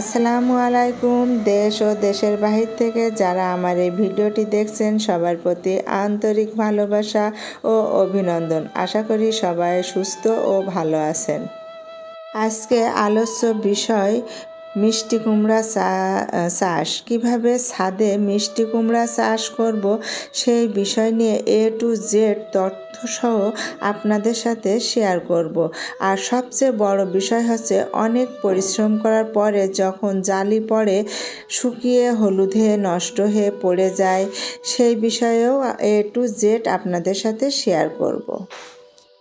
আসসালামু আলাইকুম, দেশ ও দেশের বাহির থেকে যারা আমার এই ভিডিওটি দেখছেন, সবার প্রতি আন্তরিক ভালোবাসা ও অভিনন্দন। আশা করি সবাই সুস্থ ও ভালো আছেন। আজকে আলোচ্য বিষয় মিষ্টি কুমড়া চাষ। কীভাবে ছাদে মিষ্টি কুমড়া চাষ করব সেই বিষয় নিয়ে এ টু জেড তথ্যসহ আপনাদের সাথে শেয়ার করব। আর সবচেয়ে বড় বিষয় হচ্ছে অনেক পরিশ্রম করার পরে যখন জালি পড়ে, শুকিয়ে হলুদে নষ্ট হয়ে পড়ে যায়, সেই বিষয়েও এ টু জেড আপনাদের সাথে শেয়ার করব।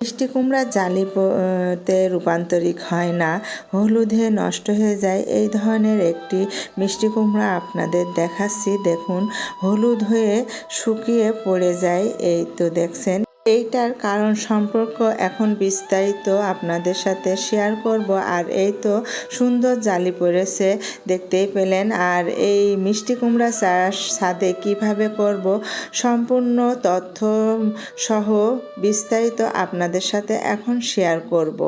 মিষ্টি কুমড়া জালি প- তে রূপান্তরিক হয় না, হলুদে নষ্ট হয়ে যায়। এই ধরনের একটি মিষ্টি কুমড়া আপনাদের দেখাচ্ছি। দেখুন, হলুদ হয়ে শুকিয়ে পড়ে যায়। এই তো দেখছেন এইটার কারণ সম্পর্ক এখন বিস্তারিত আপনাদের সাথে শেয়ার করব। আর এই তো সুন্দর জালি পড়েছে, দেখতেই পেলেন। আর এই মিষ্টি কুমড়া চাষ ছাদে কীভাবে করব সম্পূর্ণ তথ্য সহ বিস্তারিত আপনাদের সাথে এখন শেয়ার করব।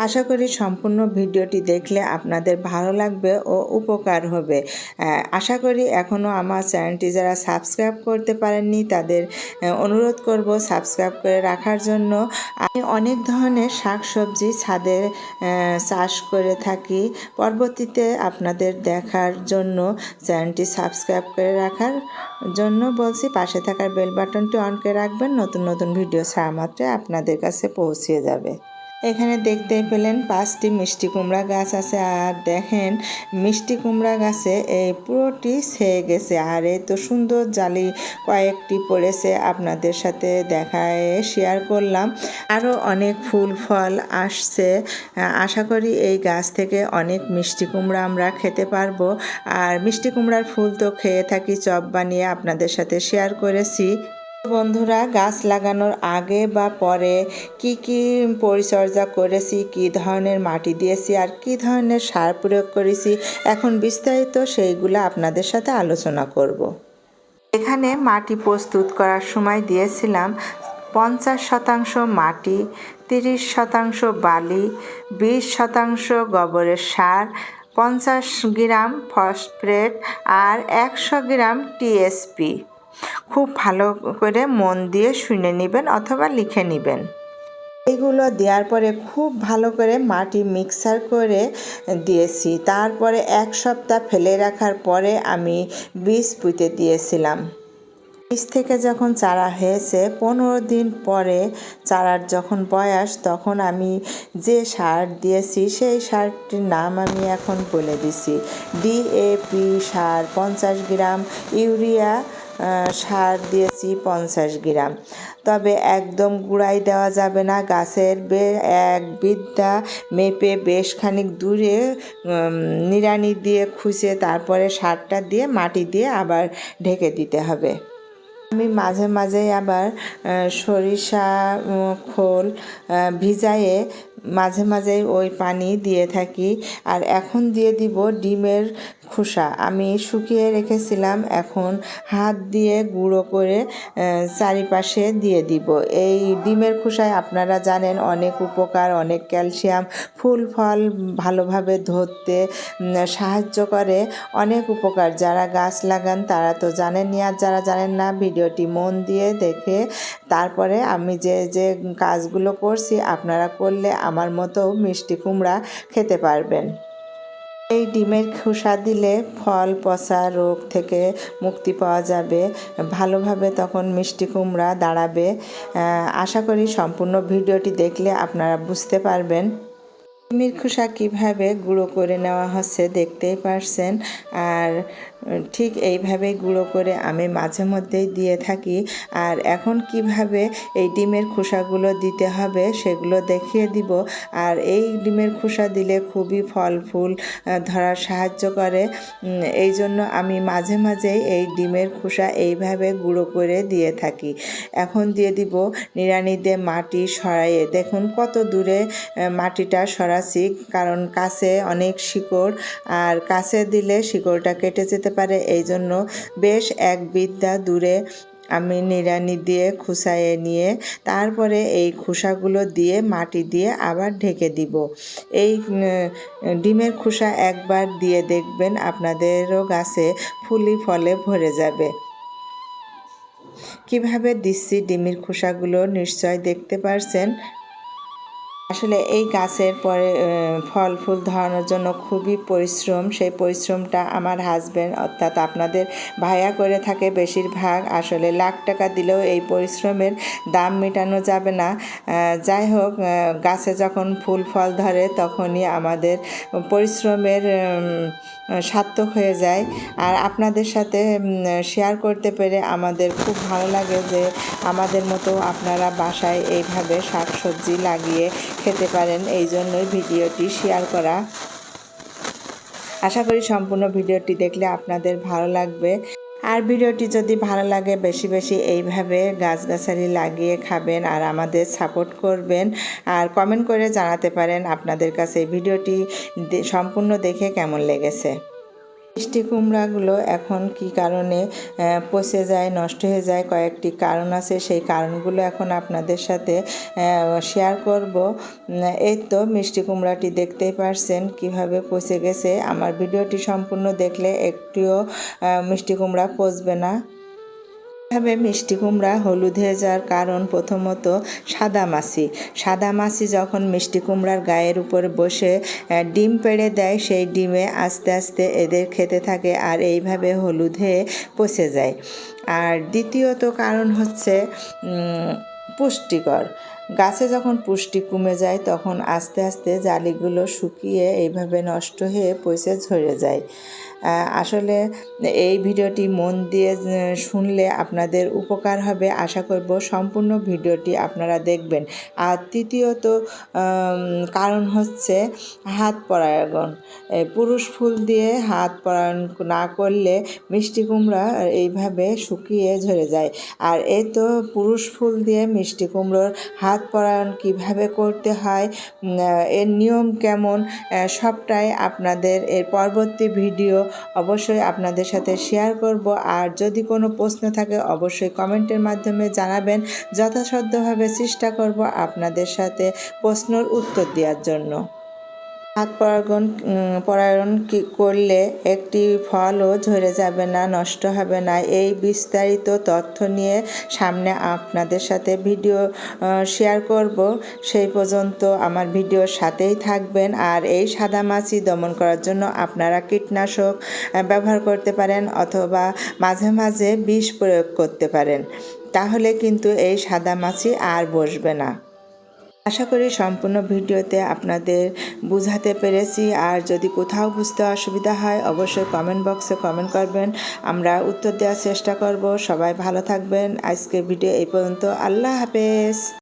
আশা করি সম্পূর্ণ ভিডিওটি দেখলে আপনাদের ভালো লাগবে ও উপকার হবে। আশা করি এখনও আমার চ্যানেলটি যারা সাবস্ক্রাইব করতে পারেননি তাদের অনুরোধ করব সাবস্ক্রাইব করে রাখার জন্য। আমি অনেক ধরনের শাকসবজি ছাদে আহ, চাষ করে থাকি। পরবর্তীতে আপনাদের দেখার জন্য চ্যানেলটি সাবস্ক্রাইব করে রাখার জন্য বলছি পাশে থাকার বেল বাটনটি অন করে রাখবেন নতুন নতুন ভিডিও ছাড়া মাত্রে আপনাদের কাছে পৌঁছে যাবে। এখানে দেখতে পেলেন পাঁচটি মিষ্টি কুমড়া গাছ আছে, আর দেখেন মিষ্টি কুমড়া গাছে এই পুরোটি ছেয়ে গেছে, আর এই তো সুন্দর জালি কয়েকটি পড়েছে আপনাদের সাথে দেখায় শেয়ার করলাম। আরও অনেক ফুল, ফল আসছে, আশা করি এই গাছ থেকে অনেক মিষ্টি কুমড়া আমরা খেতে পারব। আর মিষ্টি কুমড়ার ফুল তো খেয়ে থাকি, চপ বানিয়ে আপনাদের সাথে শেয়ার করেছি। বন্ধুরা, গাছ লাগানোর আগে বা পরে কি কি পরিচর্যা করেছি, কি ধরনের মাটি দিয়েছি আর কি ধরনের সার প্রয়োগ করেছি, এখন বিস্তারিত সেইগুলো আপনাদের সাথে আলোচনা করব। এখানে মাটি প্রস্তুত করার সময় দিয়েছিলাম পঞ্চাশ শতাংশ মাটি, তিরিশ শতাংশ বালি, বিশ শতাংশ গোবরের সার, পঞ্চাশ গ্রাম ফসফেট আর একশো গ্রাম টিএসপি খুব ভালো করে মন দিয়ে শুনে নেবেন অথবা লিখে নেবেন। এগুলো দেওয়ার পরে খুব ভালো করে মাটি মিক্সার করে দিয়েছি। তারপরে এক সপ্তাহ ফেলে রাখার পরে আমি বীজ পুঁতে দিয়েছিলাম। বীজ থেকে যখন চারা হয়েছে, পনেরো দিন পরে চারার যখন বয়স, তখন আমি যে সার দিয়েছি, সেই সারটির নাম আমি এখন বলে দিছি। ডিএপি সার, পঞ্চাশ গ্রাম ইউরিয়া সার দিয়েছি পঞ্চাশ গ্রাম। তবে একদম গুঁড়াই দেওয়া যাবে না। গাছের বে, এক বিদ্যা মেপে বেশ খানিক দূরে নিড়ানি দিয়ে খুঁজে তারপরে সারটা দিয়ে মাটি দিয়ে আবার ঢেকে দিতে হবে। আমি মাঝে মাঝে আবার সরিষা খোল ভিজায়ে মাঝে মাঝে ওই পানি দিয়ে থাকি। আর এখন দিয়ে দিব ডিমের খোসা। আমি শুকিয়ে রেখেছিলাম, এখন হাত দিয়ে গুঁড়ো করে চারিপাশে দিয়ে দিব। এই ডিমের খোসায় আপনারা জানেন অনেক উপকার, অনেক ক্যালসিয়াম, ফুল ফল ভালোভাবে ধরতে সাহায্য করে, অনেক উপকার। যারা গাছ লাগান, তারা তো জানেনই আর যারা জানেন না, ভিডিওটি মন দিয়ে দেখে, তারপরে আমি যে যে কাজগুলো করছি, আপনারা করলে আমার মতো মিষ্টি কুমড়া খেতে পারবেন। এই ডিমের খোসা দিলে ফল, পচা রোগ থেকে মুক্তি পাওয়া যাবে। ভালোভাবে তখন মিষ্টি কুমড়া দাঁড়াবে। আশা করি সম্পূর্ণ ভিডিওটি দেখলে আপনারা বুঝতে পারবেন। ডিমের খোসা কীভাবে গুঁড়ো করে নেওয়া হচ্ছে দেখতেই পারছেন। আর ঠিক এইভাবে গুঁড়ো করে আমি মাঝে মধ্যেই দিয়ে থাকি। আর এখন কীভাবে এই ডিমের খোসাগুলো দিতে হবে সেগুলো দেখিয়ে দিব। আর এই ডিমের খোসা দিলে খুবই ফল ফুল ধরার সাহায্য করে। এই জন্য আমি মাঝে মাঝেই এই ডিমের খোসা এইভাবে গুঁড়ো করে দিয়ে থাকি। এখন দিয়ে দিব নিড়ানি মাটি সরাইয়ে। দেখুন কত দূরে মাটিটা সরাচ্ছি। কারণ কাছে অনেক শিকড়, আর কাছে দিলে শিকড়টা কেটে যেতে পারে। এই জন্য বেশ এক বিদ্যা দূরে আমি নিড়ানি দিয়ে খুসাইয়ে নিয়ে তারপরে এই খোসাগুলো দিয়ে মাটি দিয়ে আবার ঢেকে দিব। এই ডিমের খোসা একবার দিয়ে দেখবেন আপনাদেরও গাছে ফুলি ফলে ভরে যাবে। কীভাবে দিচ্ছি ডিমের খোসাগুলো নিশ্চয় দেখতে পারছেন? আসলে এই গাছের পরে ফল ফুল ধরানোর জন্য খুবই পরিশ্রম। সেই পরিশ্রমটা আমার হাজব্যান্ড অর্থাৎ আপনাদের ভাইয়া করে থাকে বেশিরভাগ। আসলে লাখ টাকা দিলেও এই পরিশ্রমের দাম মেটানো যাবে না। যাই হোক গাছে যখন ফুল ফল ধরে, তখনই আমাদের পরিশ্রমের সার্থক হয়ে যায়। আর আপনাদের সাথে শেয়ার করতে পেরে আমাদের খুব ভালো লাগে যে আমাদের মতো আপনারা বাসায় এইভাবে শাক সবজি লাগিয়ে খেতে পারেন। এই জন্যই ভিডিওটি শেয়ার করা। আশা করি সম্পূর্ণ ভিডিওটি দেখলে আপনাদের ভালো লাগবে। আর ভিডিওটি যদি ভালো লাগে, বেশি বেশি এইভাবে গাছগাছালি লাগিয়ে খাবেন আর আমাদের সাপোর্ট করবেন। আর কমেন্ট করে জানাতে পারেন আপনাদের কাছে এই ভিডিওটি সম্পূর্ণ দেখে কেমন লেগেছে। মিষ্টি কুমড়াগুলো এখন কি কারণে পচে যায়, নষ্ট হয়ে যায়, কয়েকটি কারণ আছে, সেই কারণগুলো এখন আপনাদের সাথে শেয়ার করব। এই তো মিষ্টি কুমড়াটি দেখতেই পারছেন কীভাবে পচে গেছে। আমার ভিডিওটি সম্পূর্ণ দেখলে একটিও মিষ্টি কুমড়া পচবে না। এভাবে মিষ্টি কুমড়া হলুদ হয়ে যাওয়ার কারণ প্রথমত সাদা মাছি। সাদা মাছি যখন মিষ্টি কুমড়ার গায়ের উপর বসে ডিম পেড়ে দেয়, সেই ডিমে আস্তে আস্তে এদের খেতে থাকে আর এইভাবে হলুদ হয়ে পচে যায়। আর দ্বিতীয়ত কারণ হচ্ছে পুষ্টিকর। গাছে যখন পুষ্টি কমে যায়, তখন আস্তে আস্তে জালিগুলো শুকিয়ে এইভাবে নষ্ট হয়ে পচে ঝরে যায়। আসলে এই ভিডিওটি মন দিয়ে শুনলে আপনাদের উপকার হবে। আশা করব সম্পূর্ণ ভিডিওটি আপনারা দেখবেন। আর তৃতীয়ত কারণ হচ্ছে হাত পরায়ণ পুরুষ ফুল দিয়ে হাত পরায়ণ না করলে মিষ্টি কুমড়া এইভাবে শুকিয়ে ঝরে যায়। আর এ তো পুরুষ ফুল দিয়ে মিষ্টি কুমড়োর হাত পরায়ণ কীভাবে করতে হয় এর নিয়ম কেমন সবটাই আপনাদের এর পরবর্তী ভিডিও অবশ্যই আপনাদের সাথে শেয়ার করব। আর যদি কোনো প্রশ্ন থাকে, অবশ্যই কমেন্টের মাধ্যমে জানাবেন। যথাসাধ্যভাবে চেষ্টা করব আপনাদের সাথে প্রশ্নর উত্তর দেওয়ার জন্য। হাত পরাগণ পরায়ণ করলে একটি ফলও ঝরে যাবে না, নষ্ট হবে না? এই বিস্তারিত তথ্য নিয়ে সামনে আপনাদের সাথে ভিডিও শেয়ার করব। সেই পর্যন্ত আমার ভিডিওর সাথেই থাকবেন। আর এই সাদামাছি দমন করার জন্য আপনারা কীটনাশক ব্যবহার করতে পারেন অথবা মাঝে মাঝে বিষ প্রয়োগ করতে পারেন। তাহলে কিন্তু এই সাদা মাছি আর বসবে না। আশা করি সম্পূর্ণ ভিডিওতে আপনাদের বুঝাতে পেরেছি। আর যদি কোথাও বুঝতে অসুবিধা হয়, অবশ্যই কমেন্ট বক্সে কমেন্ট করবেন। আমরা উত্তর দেওয়ার চেষ্টা করব। সবাই ভালো থাকবেন। আজকের ভিডিও এই পর্যন্ত। আল্লাহ হাফেজ।